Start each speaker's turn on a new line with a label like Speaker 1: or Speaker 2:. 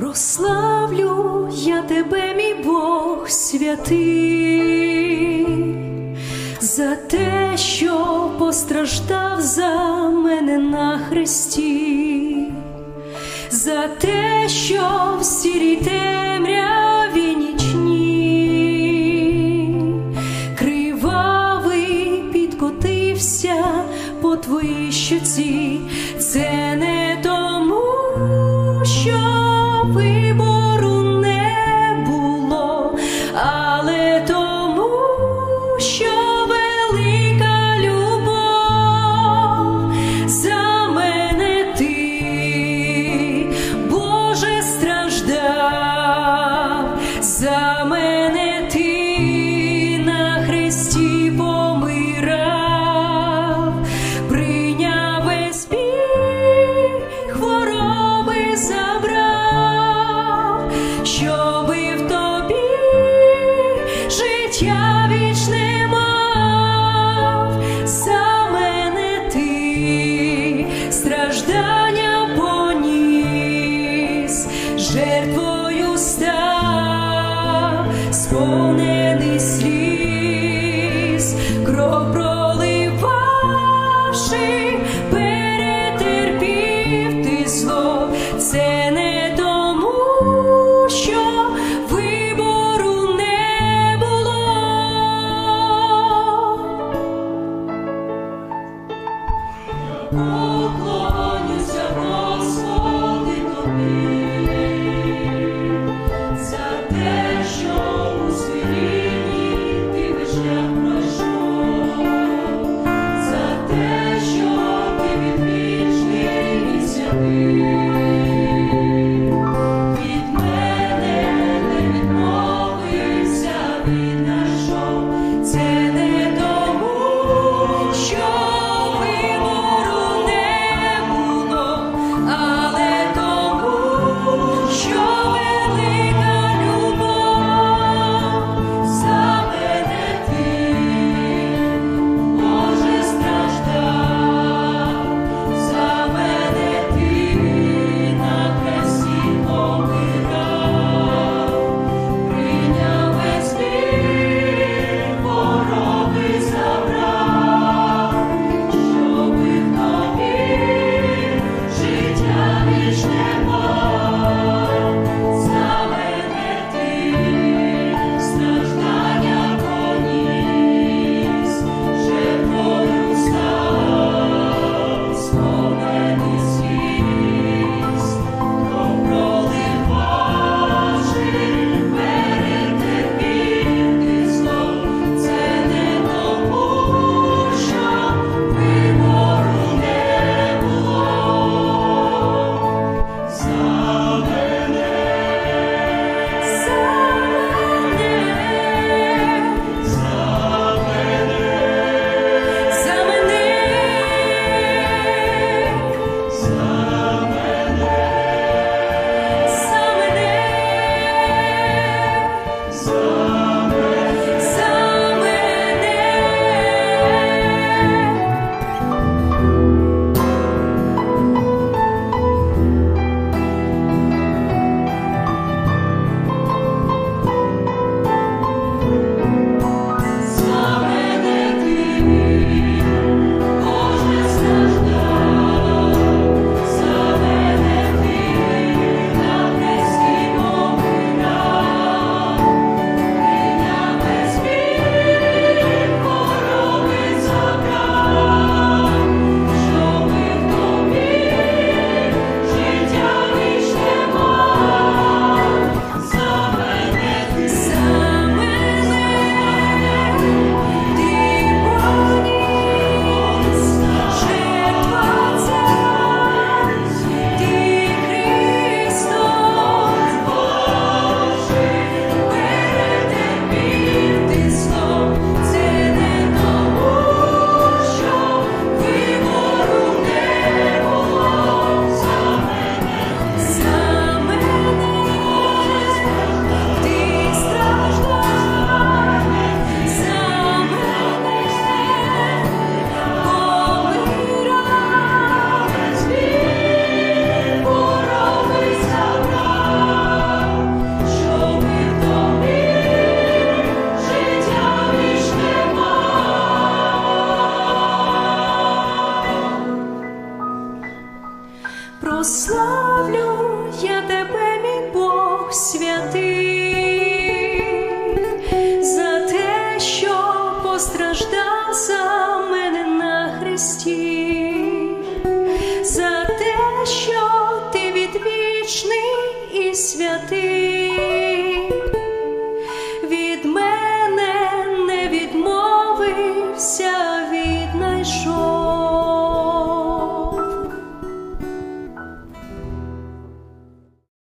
Speaker 1: прославлю я тебе, мій Бог святий, за те, що постраждав за мене на хресті, за те, що в сірій темряві Бо cer puiu sta, spune Música Славлю я тебе, мій Бог святий, за те, що постраждав за мене на хресті.